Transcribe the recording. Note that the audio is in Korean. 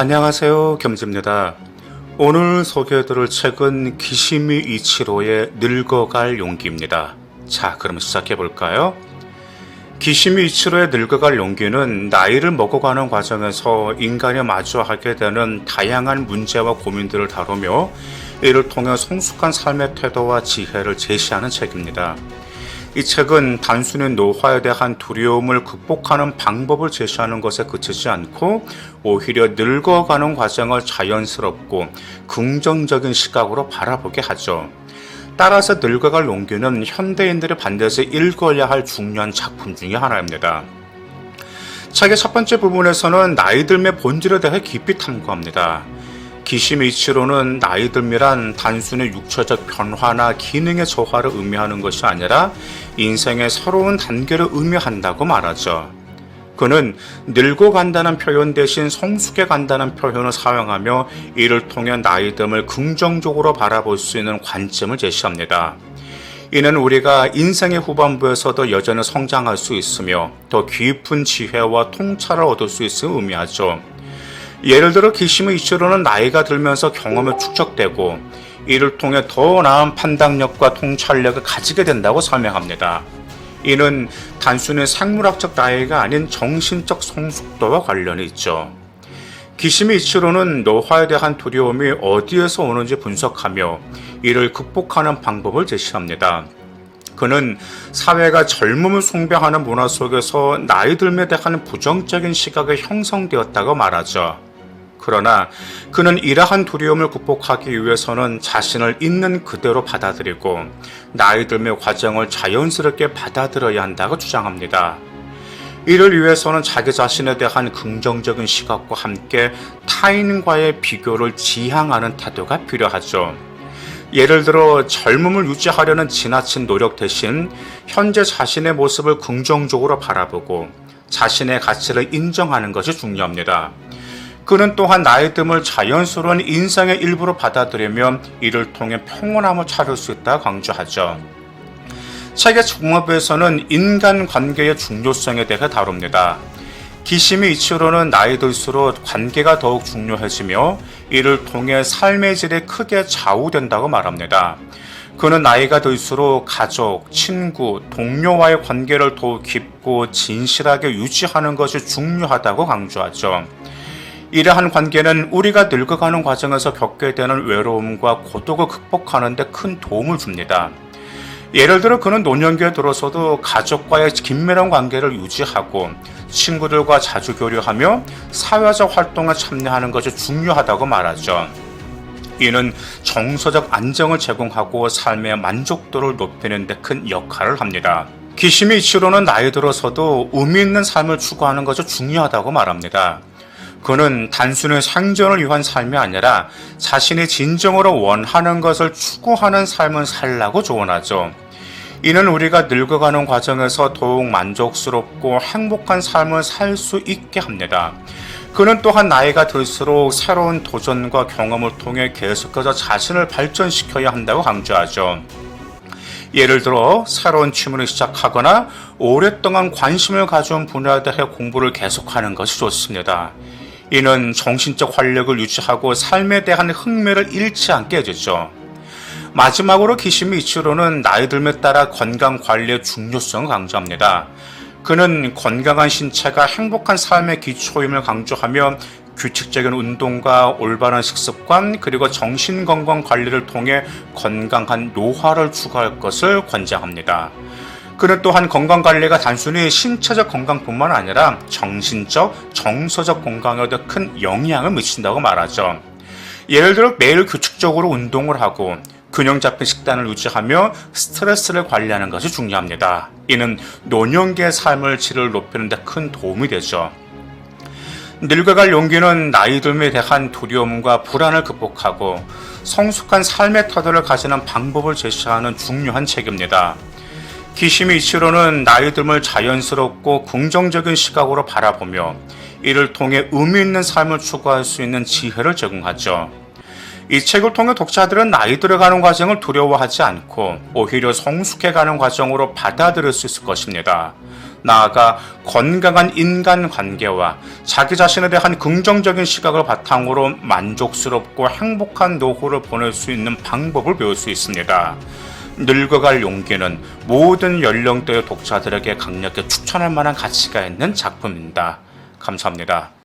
안녕하세요. 겸지입니다. 오늘 소개해드릴 책은 기시미 이치로의 늙어갈 용기입니다. 자, 그럼 시작해볼까요? 기시미 이치로의 늙어갈 용기는 나이를 먹어가는 과정에서 인간이 마주하게 되는 다양한 문제와 고민들을 다루며 이를 통해 성숙한 삶의 태도와 지혜를 제시하는 책입니다. 이 책은 단순히 노화에 대한 두려움을 극복하는 방법을 제시하는 것에 그치지 않고 오히려 늙어가는 과정을 자연스럽고 긍정적인 시각으로 바라보게 하죠. 따라서 늙어갈 용기는 현대인들이 반드시 읽어야 할 중요한 작품 중의 하나입니다. 책의 첫 번째 부분에서는 나이 들의 본질에 대해 깊이 탐구합니다. 기시미치로는 나이 듦이란 단순히 육체적 변화나 기능의 저하를 의미하는 것이 아니라 인생의 새로운 단계를 의미한다고 말하죠. 그는 늙어 간다는 표현 대신 성숙해 간다는 표현을 사용하며 이를 통해 나이 듦을 긍정적으로 바라볼 수 있는 관점을 제시합니다. 이는 우리가 인생의 후반부에서도 여전히 성장할 수 있으며 더 깊은 지혜와 통찰을 얻을 수 있음을 의미하죠. 예를 들어 기심의 이치로는 나이가 들면서 경험이 축적되고 이를 통해 더 나은 판단력과 통찰력을 가지게 된다고 설명합니다. 이는 단순히 생물학적 나이가 아닌 정신적 성숙도와 관련이 있죠. 기심의 이치로는 노화에 대한 두려움이 어디에서 오는지 분석하며 이를 극복하는 방법을 제시합니다. 그는 사회가 젊음을 숭배하는 문화 속에서 나이 들에 대한 부정적인 시각이 형성되었다고 말하죠. 그러나 그는 이러한 두려움을 극복하기 위해서는 자신을 있는 그대로 받아들이고 나이 들의 과정을 자연스럽게 받아들여야 한다고 주장합니다. 이를 위해서는 자기 자신에 대한 긍정적인 시각과 함께 타인과의 비교를 지향하는 태도가 필요하죠. 예를 들어 젊음을 유지하려는 지나친 노력 대신 현재 자신의 모습을 긍정적으로 바라보고 자신의 가치를 인정하는 것이 중요합니다. 그는 또한 나이 듦을 자연스러운 인생의 일부로 받아들이며 이를 통해 평온함을 찾을 수 있다 강조하죠. 책의 종합에서는 인간 관계의 중요성에 대해 다룹니다. 기시미 이치로는 나이 들수록 관계가 더욱 중요해지며 이를 통해 삶의 질이 크게 좌우된다고 말합니다. 그는 나이가 들수록 가족, 친구, 동료와의 관계를 더욱 깊고 진실하게 유지하는 것이 중요하다고 강조하죠. 이러한 관계는 우리가 늙어가는 과정에서 겪게 되는 외로움과 고독을 극복하는 데 큰 도움을 줍니다. 예를 들어 그는 노년기에 들어서도 가족과의 긴밀한 관계를 유지하고 친구들과 자주 교류하며 사회적 활동에 참여하는 것이 중요하다고 말하죠. 이는 정서적 안정을 제공하고 삶의 만족도를 높이는 데 큰 역할을 합니다. 기시미 이치로는 나이 들어서도 의미 있는 삶을 추구하는 것이 중요하다고 말합니다. 그는 단순히 생존을 위한 삶이 아니라 자신이 진정으로 원하는 것을 추구하는 삶을 살라고 조언하죠. 이는 우리가 늙어가는 과정에서 더욱 만족스럽고 행복한 삶을 살 수 있게 합니다. 그는 또한 나이가 들수록 새로운 도전과 경험을 통해 계속해서 자신을 발전시켜야 한다고 강조하죠. 예를 들어 새로운 취미를 시작하거나 오랫동안 관심을 가져온 분야에 대해 공부를 계속하는 것이 좋습니다. 이는 정신적 활력을 유지하고 삶에 대한 흥미를 잃지 않게 해주죠. 마지막으로 기시미 이치로는 나이 들에 따라 건강 관리의 중요성을 강조합니다. 그는 건강한 신체가 행복한 삶의 기초임을 강조하며 규칙적인 운동과 올바른 식습관 그리고 정신 건강 관리를 통해 건강한 노화를 추구할 것을 권장합니다. 그는 또한 건강 관리가 단순히 신체적 건강뿐만 아니라 정신적, 정서적 건강에도 큰 영향을 미친다고 말하죠. 예를 들어 매일 규칙적으로 운동을 하고 균형 잡힌 식단을 유지하며 스트레스를 관리하는 것이 중요합니다. 이는 노년기의 삶을 질을 높이는 데 큰 도움이 되죠. 늙어갈 용기는 나이 듦에 대한 두려움과 불안을 극복하고 성숙한 삶의 태도를 가지는 방법을 제시하는 중요한 책입니다. 기시미 이치로는 나이 듦을 자연스럽고 긍정적인 시각으로 바라보며 이를 통해 의미 있는 삶을 추구할 수 있는 지혜를 제공하죠. 이 책을 통해 독자들은 나이 들어가는 과정을 두려워하지 않고 오히려 성숙해가는 과정으로 받아들일 수 있을 것입니다. 나아가 건강한 인간 관계와 자기 자신에 대한 긍정적인 시각을 바탕으로 만족스럽고 행복한 노후를 보낼 수 있는 방법을 배울 수 있습니다. 늙어갈 용기는 모든 연령대의 독자들에게 강력히 추천할 만한 가치가 있는 작품입니다. 감사합니다.